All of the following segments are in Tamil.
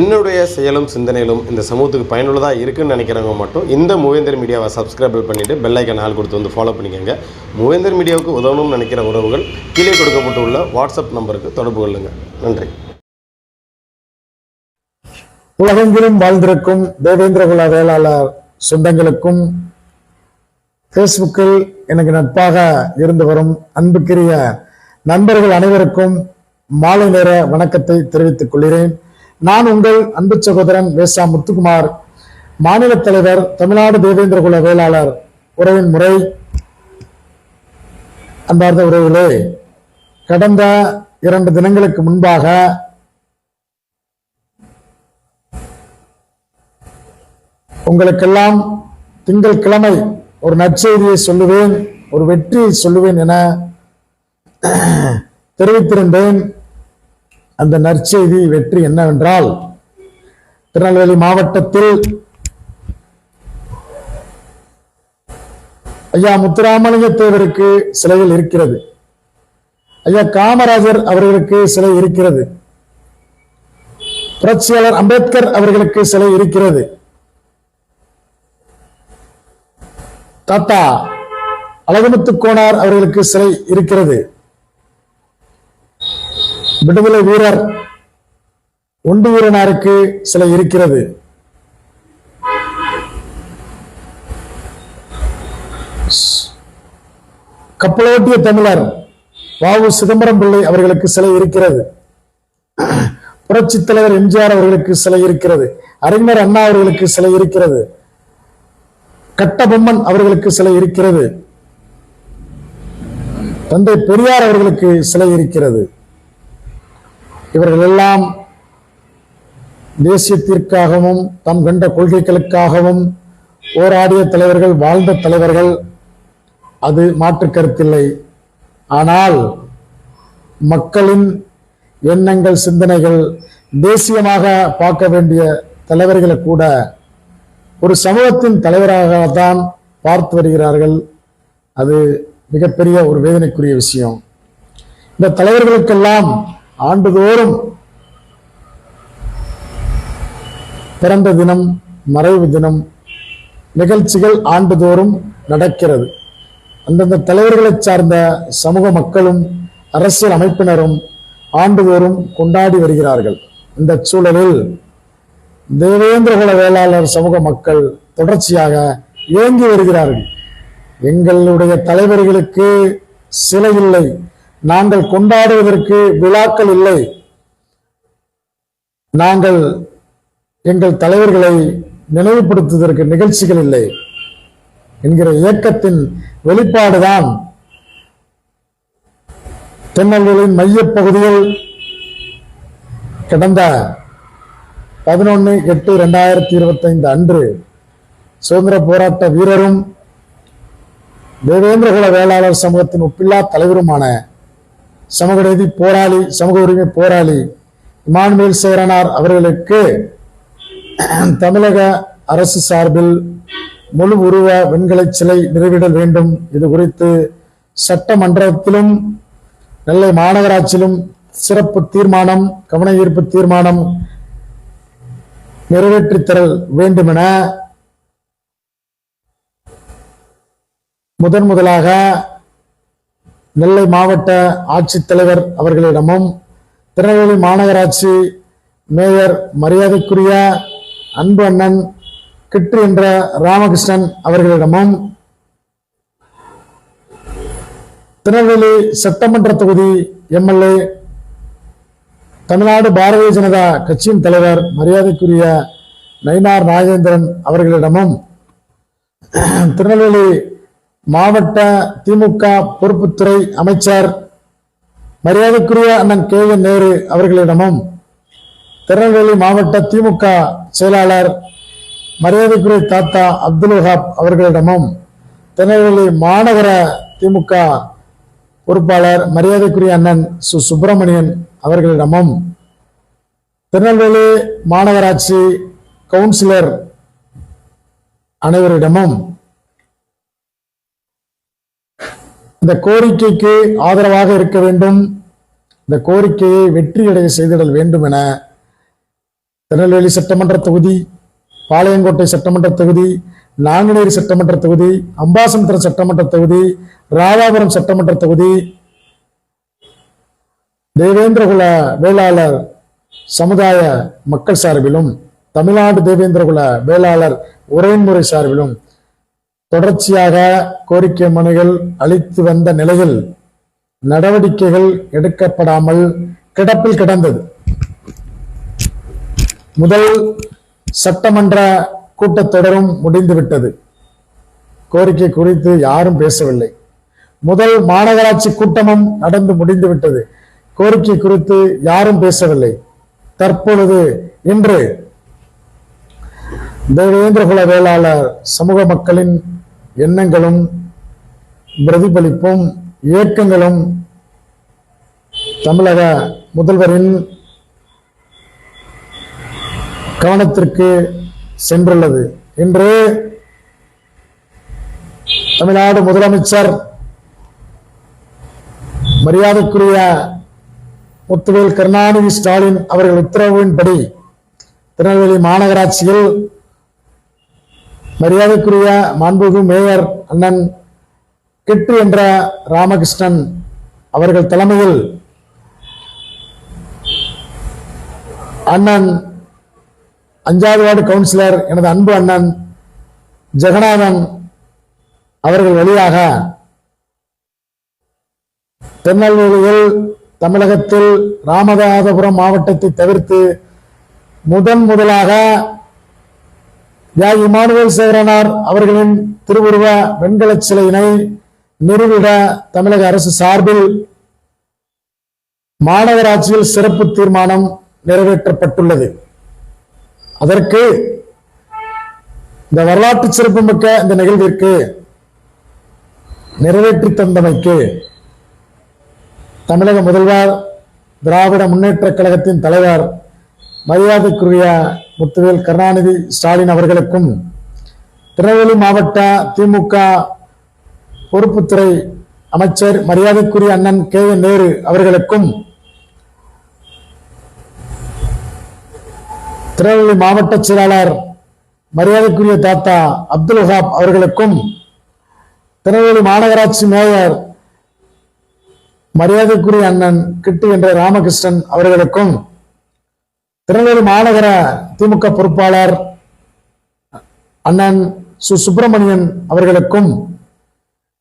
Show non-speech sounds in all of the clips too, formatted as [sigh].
என்னுடைய செயலும் சிந்தனையிலும் இந்த சமூகத்துக்கு பயனுள்ளதாக இருக்குன்னு நினைக்கிறவங்க மட்டும் இந்த மூவேந்தர் மீடியாவை சப்ஸ்கிரைப் பண்ணிவிட்டு பெல்லைக்கன் ஆள் கொடுத்து வந்து ஃபாலோ பண்ணிக்கோங்க. மூவேந்தர் மீடியாவுக்கு உதவணும்னு நினைக்கிற உறவுகள் கீழே கொடுக்கப்பட்டுள்ள வாட்ஸ்அப் நம்பருக்கு தொடர்பு கொள்ளுங்கள் நன்றி. உலகெங்கிலும் வாழ்ந்திருக்கும் தேவேந்திரகுல வேளாளர் சொந்தங்களுக்கும் ஃபேஸ்புக்கில் எனக்கு நட்பாக இருந்து வரும் அன்புக்குரிய நண்பர்கள் அனைவருக்கும் மாலை நேர வணக்கத்தை தெரிவித்துக் கொள்கிறேன். நான் உங்கள் அன்பு சகோதரன் வேசா முத்துக்குமார் மாநில தலைவர் தமிழ்நாடு தேவேந்திரகுல வேளாளர் உறவின் முறை அன்பார்ந்த உறவுகளே கடந்த இரண்டு தினங்களுக்கு முன்பாக உங்களுக்கெல்லாம் திங்கள் கிழமை ஒரு நற்செய்தியை சொல்லுவேன் ஒரு வெற்றியை சொல்லுவேன் என [clears throat] தெரிவித்திருந்தேன். அந்த நற்செய்தி வெற்றி என்னவென்றால் திருநெல்வேலி மாவட்டத்தில் ஐயா முத்துராமலிங்க தேவருக்கு சிலைகள் இருக்கிறது. ஐயா காமராஜர் அவர்களுக்கு சிலை இருக்கிறது. புரட்சியாளர் அம்பேத்கர் அவர்களுக்கு சிலை இருக்கிறது. தாத்தா அழகுமுத்து கோனார் அவர்களுக்கு சிலை இருக்கிறது. விடுதலை வீரர் ஒன்று வீரனாருக்கு சிலை இருக்கிறது. கப்பலோட்டிய தமிழர் வாவு சிதம்பரம் பிள்ளை அவர்களுக்கு சிலை இருக்கிறது. புரட்சி தலைவர் எம்ஜிஆர் அவர்களுக்கு சிலை இருக்கிறது. அறிஞர் அண்ணா அவர்களுக்கு சிலை இருக்கிறது. கட்டபொம்மன் அவர்களுக்கு சிலை இருக்கிறது. தந்தை பெரியார் அவர்களுக்கு சிலை இருக்கிறது. இவர்கள் எல்லாம் தேசியத்திற்காகவும் தம் கண்ட கொள்கைகளுக்காகவும் போராடிய தலைவர்கள் வாழ்ந்த தலைவர்கள் அது மாற்று கருத்தில்லை. ஆனால் மக்களின் எண்ணங்கள் சிந்தனைகள் தேசியமாக பார்க்க வேண்டிய தலைவர்களை கூட ஒரு சமூகத்தின் தலைவராகத்தான் பார்த்து வருகிறார்கள். அது மிகப்பெரிய ஒரு வேதனைக்குரிய விஷயம். இந்த தலைவர்களுக்கெல்லாம் ஆண்டுதோறும் பிறந்த தினம் மறைவு தினம் நிகழ்ச்சிகள் ஆண்டுதோறும் நடக்கிறது. அந்தந்த தலைவர்களை சார்ந்த சமூக மக்களும் அரசியல் அமைப்பினரும் ஆண்டுதோறும் கொண்டாடி வருகிறார்கள். இந்த சூழலில் தேவேந்திரகுல வேளாளர் சமூக மக்கள் தொடர்ச்சியாக இயங்கி வருகிறார்கள். எங்களுடைய தலைவர்களுக்கு சிலை இல்லை. நாங்கள் கொண்டாடுவதற்கு விழாக்கள் இல்லை. நாங்கள் எங்கள் தலைவர்களை நினைவுபடுத்துவதற்கு நிகழ்ச்சிகள் இல்லை என்கிற இயக்கத்தின் வெளிப்பாடுதான் திருநெல்வேலியின் மையப் பகுதியில் கடந்த பதினொன்று எட்டு ரெண்டாயிரத்தி இருபத்தைந்து அன்று சுதந்திர போராட்ட வீரரும் தேவேந்திரகுல வேளாளர் சமூகத்தின் ஒப்பில்லா தலைவருமான சமூக நீதி போராளி சமூக உரிமை போராளி இமானுவேல் சேரனார் அவர்களுக்கு தமிழக அரசு சார்பில் முழு உருவ வெண்கலை சிலை நிறுவிடல் வேண்டும். இது குறித்து சட்டமன்றத்திலும் நெல்லை மாநகராட்சியிலும் சிறப்பு தீர்மானம் கவன ஈர்ப்பு தீர்மானம் நிறைவேற்றித்தரல் வேண்டும் வேண்டுமென முதன் முதலாக நெல்லை மாவட்ட ஆட்சித்தலைவர் அவர்களிடமும் திருநெல்வேலி மாநகராட்சி மேயர் மரியாதைக்குரிய அன்பு அண்ணன் கிட்டு என்ற ராமகிருஷ்ணன் அவர்களிடமும் திருநெல்வேலி சட்டமன்ற தொகுதி எம்எல்ஏ தமிழ்நாடு பாரதிய ஜனதா கட்சியின் தலைவர் மரியாதைக்குரிய நயினார் நாகேந்திரன் அவர்களிடமும் திருநெல்வேலி மாவட்ட திமுக பொறுப்புத்துறை அமைச்சர் மரியாதைக்குரிய அண்ணன் கே என் நேரு அவர்களிடமும் திருநெல்வேலி மாவட்ட திமுக செயலாளர் மரியாதைக்குரிய தாத்தா அப்துல் வஹாப் அவர்களிடமும் திருநெல்வேலி மாநகர திமுக பொறுப்பாளர் மரியாதைக்குரிய அண்ணன் சு சுப்பிரமணியன் அவர்களிடமும் திருநெல்வேலி மாநகராட்சி கவுன்சிலர் அனைவரிடமும் இந்த கோரிக்கைக்கு ஆதரவாக இருக்க வேண்டும். இந்த கோரிக்கையை வெற்றியடைய செய்திடல் வேண்டும் என திருநெல்வேலி சட்டமன்ற தொகுதி பாளையங்கோட்டை சட்டமன்ற தொகுதி நாங்குநேரி சட்டமன்ற தொகுதி அம்பாசமுத்திரம் சட்டமன்ற தொகுதி ராதாபுரம் சட்டமன்ற தொகுதி தேவேந்திரகுல வேளாளர் சமுதாய மக்கள் சார்பிலும் தமிழ்நாடு தேவேந்திரகுல வேளாளர் உரைமுறை சார்பிலும் தொடர்ச்சியாக கோரிக்கை மனுகள் அளித்து வந்த நிலையில் நடவடிக்கைகள் எடுக்கப்படாமல் கிடப்பில் கிடந்தது. முதல் சட்டமன்ற கூட்டத்தொடரும் முடிந்துவிட்டது கோரிக்கை குறித்து யாரும் பேசவில்லை. முதல் மாநகராட்சி கூட்டமும் நடந்து முடிந்துவிட்டது கோரிக்கை குறித்து யாரும் பேசவில்லை. தற்பொழுது இன்று தேவேந்திரகுல வேளாளர் சமூக மக்களின் எண்ணங்களும் பிரதிபலிப்பும் இயக்கங்களும் தமிழக முதல்வரின் கவனத்திற்கு சென்றுள்ளது. இன்று தமிழ்நாடு முதலமைச்சர் மரியாதைக்குரிய முத்துவேல் கருணாநிதி ஸ்டாலின் அவர்கள் உத்தரவின்படி திருநெல்வேலி மாநகராட்சியில் மரியாதைக்குரிய மாண்புமிகு மேயர் அண்ணன் கிட்டு என்ற ராமகிருஷ்ணன் அவர்கள் தலைமையில் அண்ணன் அஞ்சாவது வார்டு கவுன்சிலர் எனது அன்பு அண்ணன் ஜெகநாதன் அவர்கள் வழியாக திருநெல்வேலியில் தமிழகத்தில் ராமநாதபுரம் மாவட்டத்தை தவிர்த்து முதன் முதலாக தியாகி இமானுவேல் சேகரனார் அவர்களின் திருவுருவ வெண்கல சிலையினை நிறுவிட தமிழக அரசு சார்பில் மாநகராட்சியில் சிறப்பு தீர்மானம் நிறைவேற்றப்பட்டுள்ளது. அதற்கு இந்த வரலாற்று சிறப்புமிக்க இந்த நிகழ்விற்கு நிறைவேற்றி தந்தமைக்கு தமிழக முதல்வர் திராவிட முன்னேற்ற கழகத்தின் தலைவர் மரியாதைக்குரிய முத்துவேல் கருணாநிதி ஸ்டாலின் அவர்களுக்கும் திருநெல்வேலி மாவட்ட திமுக பொறுப்புத்துறை அமைச்சர் மரியாதைக்குரிய அண்ணன் கே என் நேரு அவர்களுக்கும் திருநெல்வேலி மாவட்ட செயலாளர் மரியாதைக்குரிய தாத்தா அப்துல் ஹாப் அவர்களுக்கும் திருநெல்வேலி மாநகராட்சி மேயர் மரியாதைக்குரிய அண்ணன் கிட்டு என்ற ராமகிருஷ்ணன் அவர்களுக்கும் திருநெல்வேலி மாநகர திமுக பொறுப்பாளர் அண்ணன் சு. சுப்பிரமணியன் அவர்களுக்கும்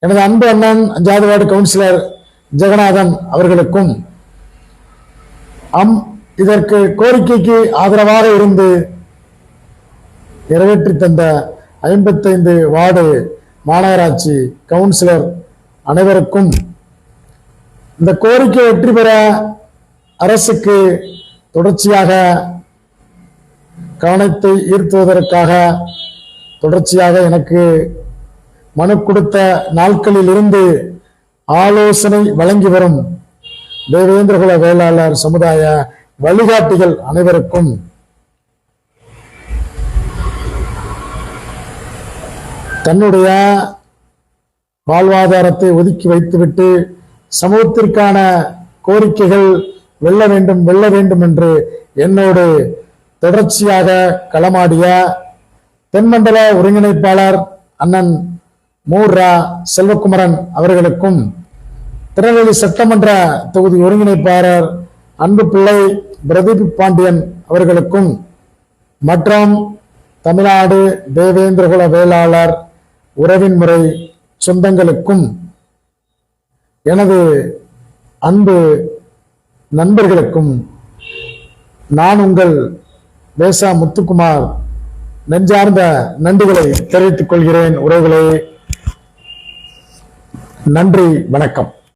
எனது அன்பு அண்ணன் அஞ்சாவது வார்டு கவுன்சிலர் ஜெகநாதன் அவர்களுக்கும் அம் இதற்கு கோரிக்கைக்கு ஆதரவாக இருந்து நிறைவேற்றி தந்த ஐம்பத்தைந்து வார்டு மாநகராட்சி கவுன்சிலர் அனைவருக்கும் இந்த கோரிக்கை வெற்றி பெற அரசுக்கு தொடர்ச்சியாக கவனத்தை ஈர்த்துவதற்காக தொடர்ச்சியாக எனக்கு மனு கொடுத்த நாட்களில் இருந்து ஆலோசனை வழங்கி வரும் தேவேந்திரகுல வேளாளர் சமுதாய வழிகாட்டிகள் அனைவருக்கும் தன்னுடைய வாழ்வாதாரத்தை ஒதுக்கி வைத்துவிட்டு சமூகத்திற்கான கோரிக்கைகள் வெல்ல வேண்டும் வெல்ல வேண்டும் என்று என்னோடு தொடர்ச்சியாக களமாடிய தென்மண்டல ஒருங்கிணைப்பாளர் அண்ணன் மூர்ரா செல்வகுமரன் அவர்களுக்கும் திருநெல்வேலி சட்டமன்ற தொகுதி ஒருங்கிணைப்பாளர் அன்பு பிள்ளை பிரதீப் பாண்டியன் அவர்களுக்கும் மற்றும் தமிழ்நாடு தேவேந்திரகுல வேளாளர் உறவின் முறை சொந்தங்களுக்கும் எனது அன்பு நண்பர்களுக்கும் நான் உங்கள் வேசா முத்துக்குமார் நெஞ்சார்ந்த நன்றிகளை தெரிவித்துக் கொள்கிறேன் உறவுகளே. நன்றி வணக்கம்.